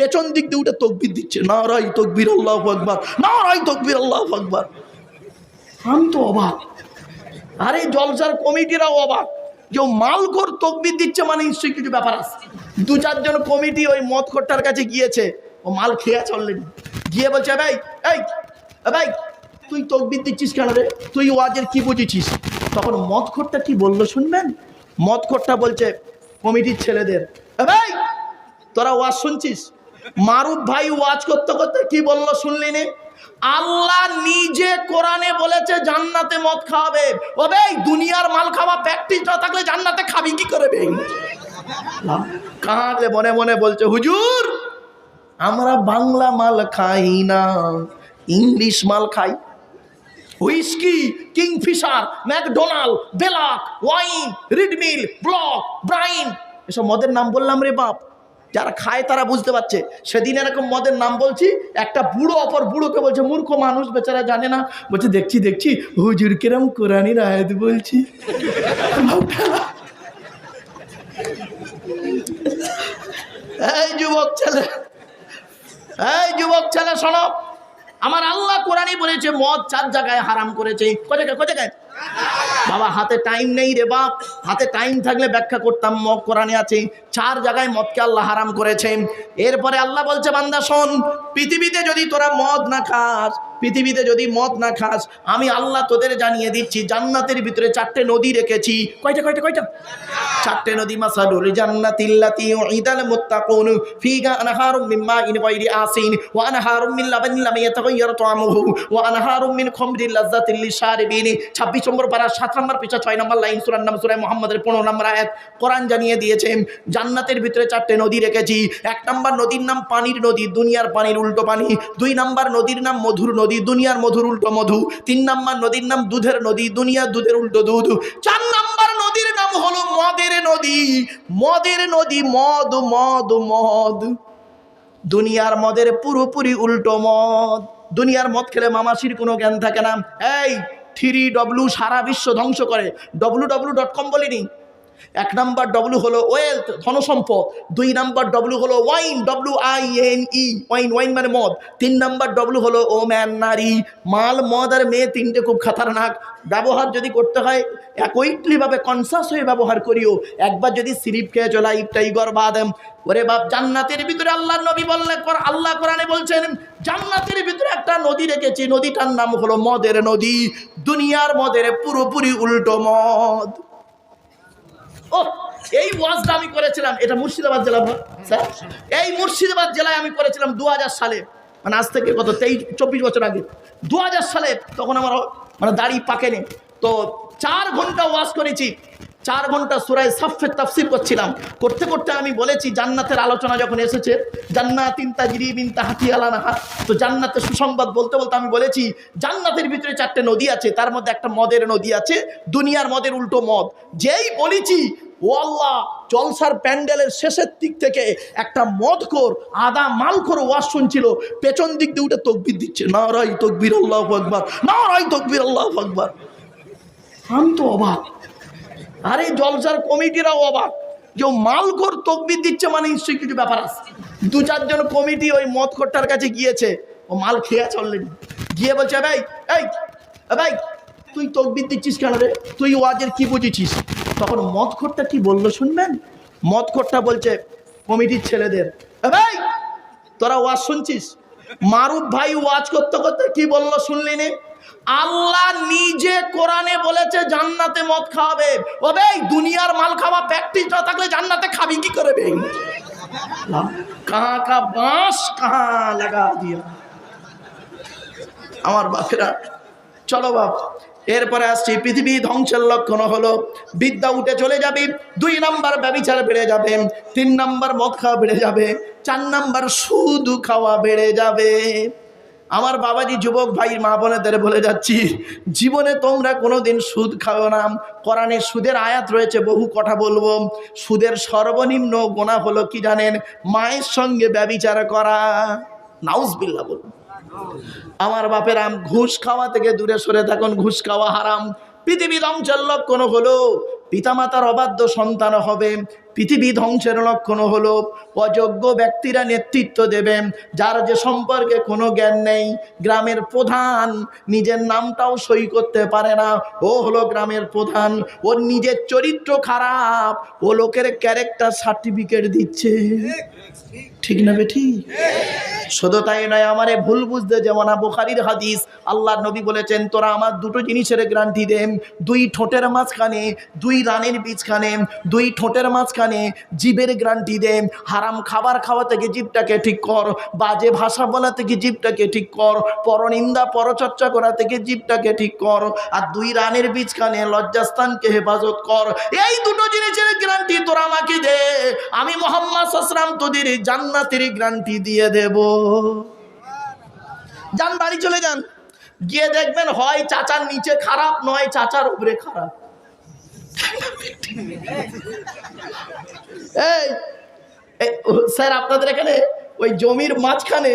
পেছন দিক দিয়ে উঠে তকবির দিচ্ছে না নারাই তকবির, আল্লাহ আকবার নারাই তকবির, আল্লাহ আকবার। আমি তো অবাক। আরে জলসার কমিটিরাও অবাক। যে ও মালখোর তকবির দিচ্ছে মানে নিশ্চয়ই কিছু ব্যাপার আছে। দু চারজন কমিটি ওই মদ খোরটার কাছে গিয়েছে, ও মাল খেয়ে চললেন গিয়ে বলছে, ভাই, এই, ভাই, তুই তকবির দিচ্ছিস কেন রে? তুই ওয়াজের কি বুঝেছিস? তখন মদ খোরটা কি বলল শুনবেন? মদ খোরটা বলছে, কমিটির ছেলেদের, ভাই, তোরা ওয়াজ শুনছিস? মারুফ ভাই ওয়াজ করতে করতে কি বলল শুনলি নে? আল্লাহ নিজে কোরআনে বলেছে, জান্নাতে মদ খাওয়াবে। ও দুনিয়ার মাল খাওয়া প্র্যাকটিস না থাকলে জান্নাতে খাবি কি করে বে? কাঁদে, মনে মনে বলছে, হুজুর, আমরা বাংলা মাল খাই না, ইংলিশ মাল খাই। হুইস্কি, কিংফিশার, ম্যাকডোনাল্ড, বেলাক, ওয়াইন, রিডমিল, ব্লক, ব্রাইন, এসব মদের নাম বললাম রে বাপ। যারা খায় তারা বুঝতে পারছে। সেদিন এরকম মদের নাম বলছি, একটা বুড়ো অপর বুড়োকে বলছে, মূর্খ মানুষ, বেচারা জানে না। বলছে, দেখছি দেখছি, হুজুর কিরম কোরআনির আয়াত বলছি। এই যুবক ছেলে, এই যুবক ছেলে, শোনো। আমার আল্লাহ কোরআনই বলেছে, মদ চার জায়গায় হারাম করেছে। কোথায় কোথায় বাবা, হাতে টাইম নেই রে বাপ। হাতে টাইম থাকলে ব্যাখ্যা করতাম, মদ কোরআনে আছে। চার জায়গায় মদকে আল্লাহ হারাম করেছে। এরপরে আল্লাহ বলছে, বান্দা, শোন, পৃথিবীতে যদি তোরা মদ না খাস পৃথিবীতে যদি মদ না খাস আমি আল্লাহ তোদের জানিয়ে দিচ্ছি জান্নাতের ভিতরে চারটে নদী রেখেছি। কয়টা কয়টা কয়টা? চারটে নদী মাসালুল জান্নাতিল্লাতি উইদাল মুত্তাকুন ফিহা আনহারুম মিন মাইন গায়রি আসিন ওয়া আনহারুম মিন লাবানিন লাম ইয়াতাগায়্যার তা'আমুহু ওয়া আনহারুম মিন খামরিল লাযযাতিল লিশারিবিন। 26 নম্বর পারা 7 নম্বর পিছা 6 নম্বর লাইন সূরার নাম সূরা মুহাম্মাদের 15 নম্বর আয়াত কোরআন জানিয়ে দিয়েছে জান্নাতের ভিতরে চারটে নদী রেখেছি। এক নম্বর নদীর নাম পানির নদী দুনিয়ার পানির উল্টো পানি। দুই নম্বর নদীর নাম মধুর নদী। দুনিয়ার মধুর উল্টো মধু। তিন নম্বর নদীর নাম দুধের নদী দুনিয়ার দুধের উল্টো দুধ। চার নাম্বার নদীর নাম হলো মদের নদী। মদের নদী, মদ মদ মদ। দুনিয়ার মদের পুরোপুরি উল্টো মদ। দুনিয়ার মদ খেলে মামাসির কোনো জ্ঞান থাকে না। এই, থ্রি ডব্লু সারা বিশ্ব ধ্বংস করে। ডব্লু ডব্লু ডট কম বলিনি? এক নাম্বার ডব্লু হলো ওয়েলথ ধনসম্পদ। দুই নাম্বার ডব্লু হলো wine W I N E wine wine মানে মদ। তিন নাম্বার ডব্লু হলো ও ম্যান নারী। মাল, মদ আর মেয়ে তিনটে খুব খাতারনাক। ব্যবহার যদি করতে হয় একইটলিভাবে কনসাস হয়ে ব্যবহার করিও। একবার যদি সিরিপ খেয়ে চলা ইপটাই গর্বাদেম ওরে বাপ, জান্নাতের ভিতরে আল্লাহ নবী বললে, কর- আল্লাহ কোরআনে বলছেন, জান্নাতের ভিতরে একটা নদী রেখেছি। নদীটার নাম হলো মদের নদী। দুনিয়ার মদের পুরোপুরি উল্টো মদ। ও এই ওয়াজটা আমি করেছিলাম, এটা মুর্শিদাবাদ জেলা স্যার। এই মুর্শিদাবাদ জেলায় আমি করেছিলাম দু হাজার সালে মানে আজ থেকে কত তেইশ, চব্বিশ বছর আগে। দু হাজার সালে তখন আমার মানে দাড়ি পাকেনি। তো চার ঘণ্টা ওয়াজ করেছি। চার ঘণ্টা সুরায় সাফের তাফসির করছিলাম। করতে করতে আমি বলেছি, জান্নাতের আলোচনা যখন এসেছে, জান্নাতিন তাজরিবিন তাহাতি আলানাহা, তো জান্নাতের সুসংবাদ বলতে বলতে আমি বলেছি, জান্নাতের ভিতরে চারটে নদী আছে, তার মধ্যে একটা মদের নদী আছে, দুনিয়ার মদের উল্টো মদ। যেই বলেছি, ও আল্লাহ, জলসার প্যান্ডেলের শেষের দিক থেকে একটা মদখোর, আদা মালখোর ওয়াজ শুনছিল, পেছন দিক দিয়ে উঠে তকবির দিচ্ছে না নারাই তকবির আল্লাহ আকবার নারাই তকবির আল্লাহ আকবর। আমি তো অবাক। আরে জলসার কমিটিরাও অবাক যে ও মালখোর তকবির দিচ্ছে মানে নিশ্চয়ই কিছু ব্যাপার আছে। দু চারজন কমিটি ওই মদখোরটার কাছে গিয়েছে। ও মাল খেয়ে চললেন গিয়ে বলছে ভাই, এই ভাই, তুই তকবির দিচ্ছিস কেন রে? তুই ওয়াজের কি বুঝেছিস? তখন মদখোরটা কি বলল শুনবেন? মদখোরটা বলছে, কমিটির ছেলেদের। ভাই, তোরা ওয়াজ শুনছিস? মারুফ ভাই ওয়াজ করতে করতে কি বলল শুনলি নে? আল্লাহ নিজে কোরআনে বলেছে, জান্নাতে মদ খাওয়াবে। ও ভাই দুনিয়ার মাল খাওয়া প্র্যাকটিস না থাকলে জান্নাতে খাবি কি করে বে? বাঁশ লাগা দিয়া। আমার বাপেরা, চলো বাপ, এরপরে আসছি, পৃথিবী ধ্বংসের লক্ষণ হলো, বিদ্যা উঠে চলে যাবে, দুই নাম্বার ব্যবিচার বেড়ে যাবে, তিন নাম্বার মদ খাওয়া বেড়ে যাবে, চার নাম্বার সুদ খাওয়া বেড়ে যাবে। আমার বাবাজি যুবক ভাই মা বোনেদের বলে যাচ্ছি, জীবনে তোমরা কোনোদিন সুদ খাও না। কোরআনে সুদের আয়াত রয়েছে, বহু কথা বলব। সুদের সর্বনিম্ন গোনা হলো কি জানেন? মায়ের সঙ্গে ব্যবিচার করা। নাউজবিল্লা বলুন। আমার বাপের আম ঘুষ খাওয়া থেকে দূরে সরে থাকুন, ঘুষ খাওয়া হারাম। পৃথিবী ধ্বংসের লক্ষণ হলো, পিতামাতার অবাধ্য সন্তান হবে। পৃথিবী ধ্বংসের লক্ষণ হলো অযোগ্য ব্যক্তিরা নেতৃত্ব দেবেন। যার যে সম্পর্কে কোনো জ্ঞান নেই, গ্রামের প্রধান নিজের নামটাও সই করতে পারে না। ও হলো গ্রামের প্রধান। ওর নিজের চরিত্র খারাপ। ও লোকের ক্যারেক্টার সার্টিফিকেট দিচ্ছে। ঠিক না বেঠি? শুধু তাই নয়, আমারে ভুল বুঝতে যেমন বোখারির হাদিস। আল্লাহ নবী বলেছেন, তোরা আমার দুটো জিনিসের গ্রান্টি দেন দুই ঠোঁটের মাঝখানে, দুই রানের বীজখানে, দুই ঠোঁটের মাঝখানে জীবের গ্রান্টি দেন হারাম খাবার খাওয়া থেকে জীবটাকে ঠিক কর, বাজে ভাষা বলা থেকে জীবটাকে ঠিক কর, পরনিন্দা, পরচর্চা করা থেকে জীবটাকে ঠিক কর, আর দুই রানের বীজখানে লজ্জাস্থানকে হেফাজত কর। এই দুটো জিনিসের গ্যারান্টি তোরা আমাকে দে, আমি মোহাম্মদ সসরাম তোদের জান্নাতের গ্যারান্টি দিয়ে দেব। যান, বাড়ি চলে যান। গিয়ে দেখবেন হয় চাচার নিচে খারাপ, নয় চাচার উপরে খারাপ। এই স্যার আপনাদের এখানে ওই জমির মাঝখানে